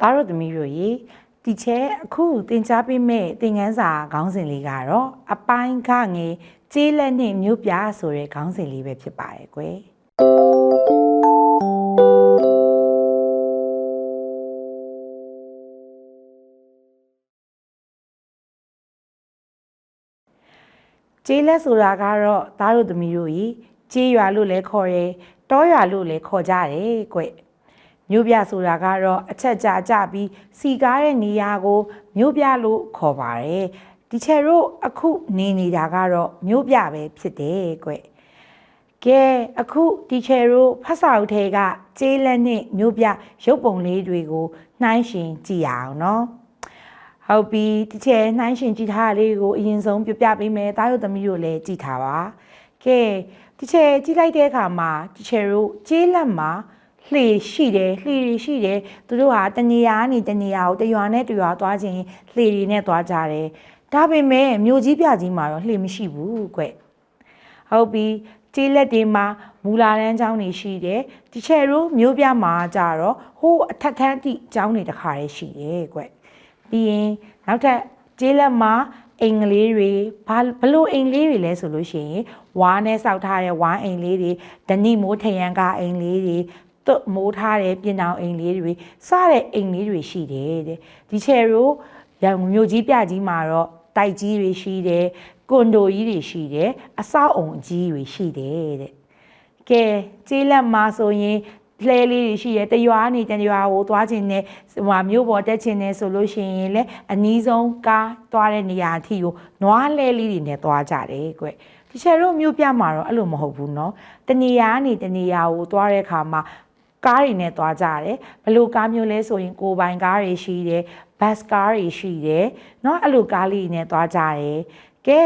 သားတို့သမီးတို့ရေဒီချဲအခုသင်ကြားပေးမဲ့သင်ခန်းစာခေါင်းစဉ်လေးကတော့အပိုင်းခငယ်ကျေးလက်နဲ့မြို့ပြဆိုတဲ့ခေါင်းစဉ်လေးပဲဖြစ်ပါတယ်ကွယ်ကျေးလက်ဆိုတာကတော့သားတို့သမီးတို့ရေကျေးရွာလို့လည်းခေါ်တယ်တောရွာလို့လည်းခေါ်ကြတယ်ကွယ် မြို့ပြဆိုတာကတော့အချက်ကြာကြပြီးစီကားတဲ့နေရာကိုမြို့ပြလို့ခေါ်ပါတယ်ဒီချယ်တို့အခုနေနေတာကတော့မြို့ပြပဲဖြစ်တယ်ကွယ်ကဲအခုဒီချယ်တို့ဖတ်စာအုပ်ထဲကကျေးလက်နဲ့မြို့ပြရုပ်ပုံလေးတွေကိုနှိုင်းယှဉ်ကြည့်ရအောင်နော်ဟုတ်ပြီဒီချဲနှိုင်းရှင်ကြည့်ထားတာလေးကိုအရင်ဆုံးပြပြပေးမယ်တားရုပ်သမီးတို့လည်းကြည့်ထားပါကဲဒီချဲကြည့်လိုက်တဲ့အခါမှာဒီချဲတို့ကျေးလက်မှာ လှေရှိတယ်လှေတွေရှိတယ်သူတို့ဟာတနေရာကနေတနေရာကိုတရွာနဲ့တရွာသွားခြင်းလှေတွေနဲ့သွားကြတယ်ဒါပေမဲ့မြို့ကြီးပြကြီးမှာတော့လှေမရှိဘူးကွဟုတ်ပြီကျေးလက်တွေမှာမူလာတန်းကျောင်းတွေရှိတယ်ဒီချဲတို့မြို့ပြမှာကြတော့ဟိုးအထက်ထန်းတိကျောင်းတွေတစ်ခါတည်းရှိတယ်ကွပြီးရင်နောက်ထပ်ကျေးလက်မှာအိမ်ကလေးတွေဘာဘလို့အိမ်လေးတွေလဲဆိုလို့ရှိရင်ဝါးနဲ့စောက်ထားတဲ့ဝါးအိမ်လေးတွေဓနိမိုးထရန်ကအိမ်လေးတွေ သွတ်မိုးထားတဲ့ပြင်တောင်အိမ်လေးတွေစတဲ့အိမ်လေးတွေရှိတယ်တဲ့ဒီချယ်ရိုရန်ကုန်မြို့ကြီးပြကြီးမှာတော့တိုက်ကြီးတွေရှိတယ်ကွန်ဒိုကြီးတွေရှိတယ်အဆောက်အုံအကြီးတွေရှိတယ်တဲ့ ကဲကျေးလက်မှာဆိုရင်လှဲလေးတွေရှိရဲတရွာနေတရွာကိုသွားခြင်းနဲ့ဟိုဟာမြို့ပေါ်တက်ခြင်းနဲ့ဆိုလို့ရှိရင်လည်းအနီးဆုံးကားသွားတဲ့နေရာအထိကိုနွားလှဲလေးတွေနဲ့သွားကြတယ်ကွဒီချယ်တို့မြို့ပြမှာတော့အဲ့လိုမဟုတ်ဘူးเนาะတနေရာကနေတနေရာကိုသွားတဲ့အခါမှာ ကားတွေနဲ့သွားကြတယ်ဘယ်လိုကားမျိုးလဲဆိုရင်ကိုယ်ပိုင်ကားတွေရှိတယ်ဘတ်ကားတွေရှိတယ်เนาะအဲ့လိုကားလေးတွေနဲ့သွားကြတယ်ကဲ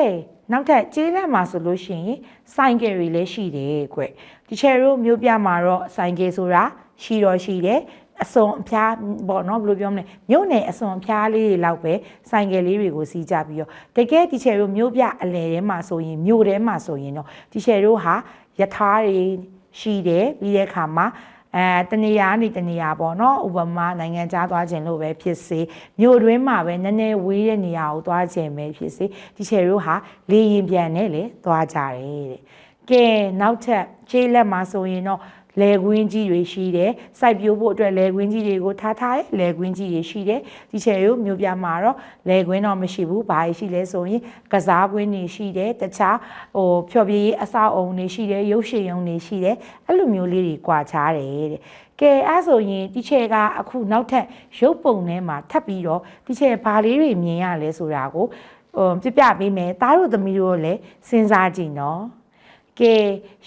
နောက်ထပ်ကျေးလက်မှာဆိုလို့ရှိရင်ဆိုင်ကယ်တွေလည်းရှိတယ်ကွဒီချယ်တို့မြို့ပြမှာတော့ဆိုင်ကယ်ဆိုတာရှိတော့ရှိတယ်အစုံအဖျားပေါ့နော်ဘယ်လိုပြောမလဲမြို့နယ်အစုံအဖျားလေးတွေလောက်ပဲဆိုင်ကယ်လေးတွေကိုစီးကြပြီးတော့တကယ်ဒီချယ်တို့မြို့ပြအလယ်ထဲမှာဆိုရင်မြို့ထဲမှာဆိုရင်တော့ဒီချယ်တို့ဟာယထာတွေရှိတယ်ပြီးတဲ့အခါမှာ အဲတနေရာနေတနေရာပေါ့နော်ဥပမာနိုင်ငံခြားသွားခြင်းလို့ပဲဖြစ်စေမြို့တွင်းမှာပဲနည်းနည်းဝေးတဲ့နေရာကိုသွားခြင်းပဲဖြစ်စေဒီချယ်တို့ဟာလေရင်ပြန်နဲ့လေသွားကြတယ်တဲ့ကဲနောက်ထပ်ခြေလက်မှာဆိုရင်တော့ လေကွင်းကြီးတွေရှိတယ်စိုက်ပျိုးဖို့အတွက်လေကွင်းကြီးတွေကိုထားထားရဲ့လေကွင်းကြီးတွေရှိတယ်ဒီချယ်ရိုမြို့ပြမှာတော့လေကွင်းတော့မရှိဘူးဘာရှိလဲဆိုရင်ကစားကွင်းတွေရှိတယ်တခြားဟိုဖြော်ပြရေးအဆောက်အုံတွေရှိတယ်ရုပ်ရှင်ရုံတွေရှိတယ်အဲ့လိုမျိုးလေးတွေကြွာချားတယ်တဲ့ကဲအဲ့ဆိုရင်ဒီချယ်ကအခုနောက်ထပ်ရုပ်ပုံထဲမှာထပ်ပြီးတော့ဒီချယ်ဘာလေးတွေမြင်ရလဲဆိုတာကိုဟိုပြပြပေးမယ်သားတို့သမီးတို့လည်းစဉ်းစားကြည့်နော် ကဲ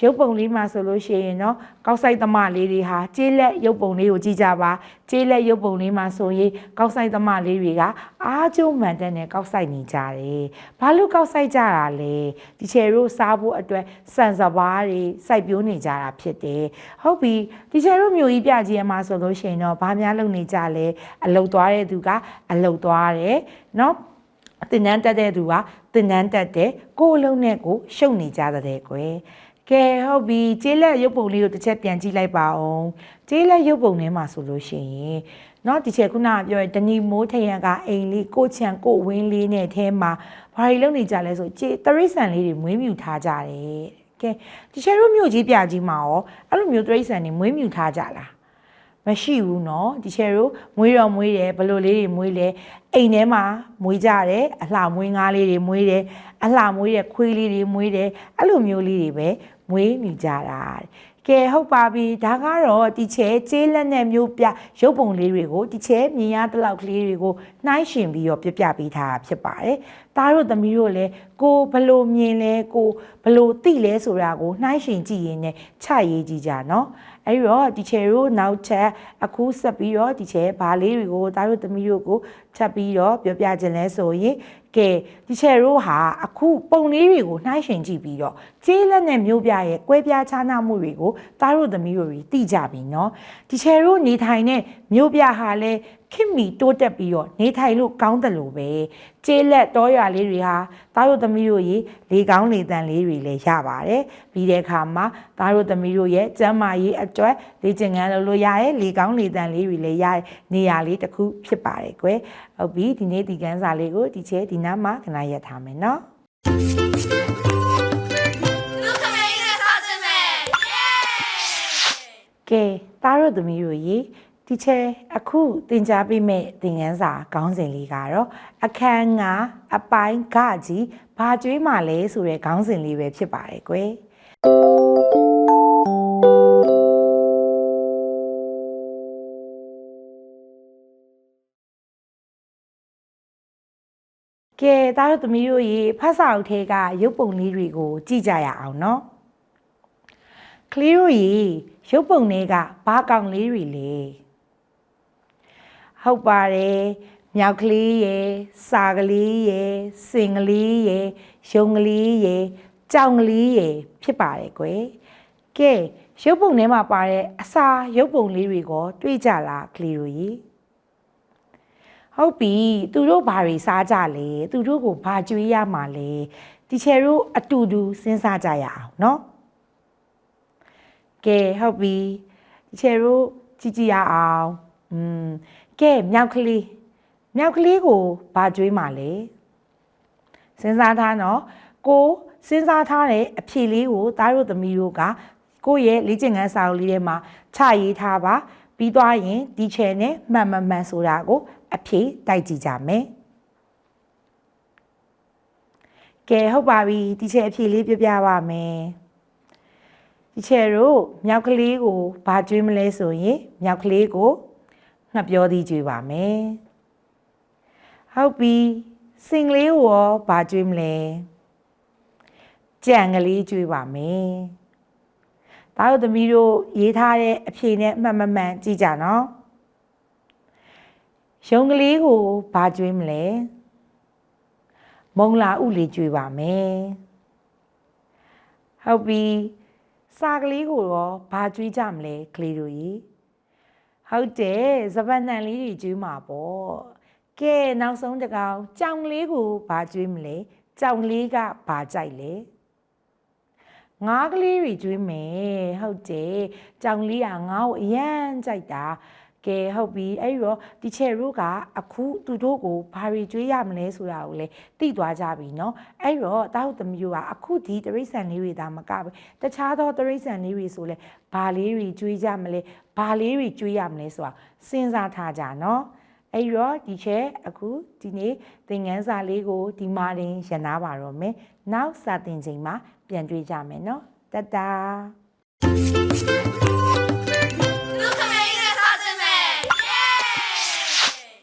ရုပ်ပုံလေးမှာဆိုလို့ရှိရင်တော့ကောက်ဆိုင်သမားလေးတွေဟာကျေးလက်ရုပ်ပုံလေးကိုကြည့်ကြပါကျေးလက်ရုပ်ပုံလေးမှာဆိုရင်ကောက်ဆိုင်သမားလေးတွေကအားကျုံမှန်တဲ့နဲ့ကောက်ဆိုင်နေကြတယ်။ဘာလို့ကောက်ဆိုင်ကြတာလဲ။ဒီချယ်တို့စားဖို့အတွက်စံစပါးတွေစိုက်ပျိုးနေကြတာဖြစ်တယ်။ဟုတ်ပြီ။ဒီချယ်တို့မျိုးကြီးပြကြီးရမှာဆိုလို့ရှိရင်တော့ဘာများလုပ်နေကြလဲ။အလုတ်သွားတဲ့သူကအလုတ်သွားတယ်။နော်။ นาะ တင်နန်းတက်တဲ့သူကတင်နန်းတက်တဲ့ကိုယ်လုံးနဲ့ကိုရှုပ်နေကြတဲ့ကွယ်ကဲဟုတ်ပြီကျေးလက်ရုပ်ပုံလေးကိုတစ်ချက်ပြန်ကြည့်လိုက်ပါအောင်ကျေးလက်ရုပ်ပုံထဲမှာဆိုလို့ရှိရင်เนาะဒီချက်ခုနကပြောရဒနီမိုးထရန်ကအိမ်လေးကိုချန်ကိုဝင်းလေးနဲ့အဲထဲမှာဘာတွေလုပ်နေကြလဲဆိုကျေးတရိษံလေးတွေမွေးမြူထားကြတယ်ကဲဒီချက်တို့မြို့ကြီးပြကြီးမှာရောအဲ့လိုမျိုးတရိษံတွေမွေးမြူထားကြလား မရှိဘူးเนาะဒီချယ်တို့မွေးတော့မွေးတယ်ဘယ်လိုလေးတွေမွေးလဲအိမ်ထဲမှာမွေးကြတယ်အလှမွေးငါးလေးတွေမွေးတယ်အလှမွေးတဲ့ခွေးလေးတွေမွေးတယ်အဲ့လိုမျိုးလေးတွေပဲမွေးမိကြတာကဲဟုတ်ပါပြီဒါကတော့ဒီချဲကျေးလက်နဲ့မျိုးပြရုပ်ပုံလေးတွေကိုဒီချဲမြင်ရတဲ့လောက်ကလေးတွေကိုနှိုင်းရှင်ပြီးတော့ပြပြပေးထားတာဖြစ်ပါတယ်။သားတို့သမီးတို့လည်းကိုဘလို့မြင်လဲကိုဘလို့သိလဲဆိုတာကိုနှိုင်းရှင်ကြည့်ရင်လည်းချရေးကြည့်ကြနော်။ အဲဒီတော့ဒီချဲတို့နောက်ထပ်အခုဆက်ပြီးတော့ဒီချဲဘာလေးတွေကိုသားတို့သမီးတို့ကိုချက်ပြီးတော့ပြောပြခြင်းလဲဆိုရင် ကဲဒီချယ်တို့ဟာအခုပုံလေးတွေကိုနှိုင်းယှဉ်ကြည့်ပြီးတော့ကျေးလက်နဲ့မျိုးပြရဲ့ကွဲပြားခြားနားမှုတွေကိုသားတို့သမီးတို့တွေသိကြပြီเนาะဒီချယ်တို့နေထိုင်တဲ့မျိုးပြဟာလဲ ခင်မီတိုးတက်ပြီးတော့နေထိုင်လို့ကောင်းတယ်လို့ပဲကျေးလက်တောရွာလေးတွေဟာသားတို့သမီးတို့ရေလေကောင်းလေတန်လေးတွေလည်းရပါတယ်ပြီးတဲ့အခါမှာသားတို့သမီးတို့ရဲ့ကျမ်းမာရေးအတွက်လေ့ကျင့်ခန်းလုပ်လို့ရရဲ့လေကောင်းလေတန်လေးတွေလည်းရရဲ့နေရာလေးတစ်ခုဖြစ်ပါတယ်ကွယ်ဟုတ်ပြီဒီနေ့ဒီကန်းစာလေးကိုဒီချဲဒီနားမှာခဏရက်ထားမယ်နော်လူခမင်းနဲ့စားခြင်းပဲယေကဲသားတို့သမီးတို့ရေ ဒီချဲအခုသင်ကြားပေးမယ့်သင်ခန်းစာခေါင်းစဉ်လေးကတော့အခန်းငါအပိုင်းကကြီးဘာကျွေးမှလဲဆိုတဲ့ခေါင်းစဉ်လေးပဲဖြစ်ပါတယ်ကွယ်ကဲသားတို့သမီးတို့ရေဖတ်စာအုပ်ထဲကရုပ်ပုံလေးတွေကို ကြည့်ကြရအောင်နော်ကလေးတို့ရေရုပ်ပုံတွေကဘာကောင်လေးတွေလဲ ဟုတ်ပါတယ်မြောက်ကလေးရယ်စာကလေးရယ်စင်ကလေးရယ်ရုံကလေးရယ်ကြောင်ကလေးရယ်ဖြစ်ပါတယ်ကွယ်ကဲရုပ်ပုံထဲမှာပါတဲ့အစာရုပ်ပုံလေးတွေကိုတွေ့ကြလားကလေးတို့ရေဟုတ်ပြီသူတို့ဘာတွေစားကြလဲသူတို့ကိုဘာကြွေးရမှာလဲတီချယ်တို့အတူတူစဉ်းစားကြရအောင်နော်ကဲဟုတ်ပြီဒီချယ်တို့ကြည့်ကြည့်ရအောင်อืม ကဲမြောက်ကလေးမြောက်ကလေးကိုဘာကြွေးမှလဲစဉ်းစားထားနော်ကိုစဉ်းစားထားတဲ့အဖြေလေးကိုသားတို့သမီးတို့ကကိုယ့်ရဲ့လေ့ကျင့်ခန်းစာအုပ်လေးထဲမှာချရေးထားပါပြီးသွားရင်ဒီချယ်နဲ့မှန်မှန်မှန်ဆိုတာကို အဖြေတိုက်ကြည့်ကြမယ်ကဲဟုတ်ပါပြီဒီချယ်အဖြေလေးပြပြပါမယ်ဒီချယ်တို့မြောက်ကလေးကိုဘာကျွေးမလဲဆိုရင်မြောက်ကလေးကို ငှက်ပြောသည်ကျွေးပါမယ်ဟုတ်ပြီစင်ကလေးကိုရောဘာကျွေးမလဲကြံကလေးကျွေးပါမယ်ဒါတို့သမီးတို့ရေးထားတဲ့အဖြေနဲ့မှန်မှန်မှန်ကြည့်ကြနော်ရုံကလေးကိုဘာကျွေးမလဲမုံလာဥလေးကျွေးပါမယ်ဟုတ်ပြီစာကလေးကိုတော့ဘာကျွေးကြမလဲကလေးတို့ကြီး ဟုတ်တယ်စပတ်နှံလေးတွေကျွေးမှာပေါ့ကဲနောက်ဆုံးတစ်ကောင်ကြောင်လေးကိုဘာကျွေးမလဲကြောင်လေးကဘာကြိုက်လဲငါးကလေးတွေကျွေးမယ်ဟုတ်တယ်ကြောင်လေးကငါ့ကိုအရန်ကြိုက်တာ ကဲဟုတ်ပြီအဲ့ဒီတော့ဒီချယ်တို့ကအခုသူတို့ကိုဘာတွေကျွေးရမလဲဆိုတာကိုလည်းသိသွားကြပြီเนาะအဲ့ဒီတော့တာဟုတ်သမီးတို့ကအခုဒီတရိษံလေးတွေဒါမကပဲတခြားသောတရိษံလေးတွေဆိုလဲဘာလေးတွေကျွေးကြမလဲဘာလေးတွေကျွေးရမလဲဆိုတာစဉ်းစားထားကြเนาะအဲ့ဒီတော့ဒီချက်အခုဒီနေ့သင်ခန်းစာလေးကိုဒီမှာတင်ရနာပါတော့မယ်နောက်စာသင်ချိန်မှာပြန်တွေ့ကြမယ်เนาะတတ်တာ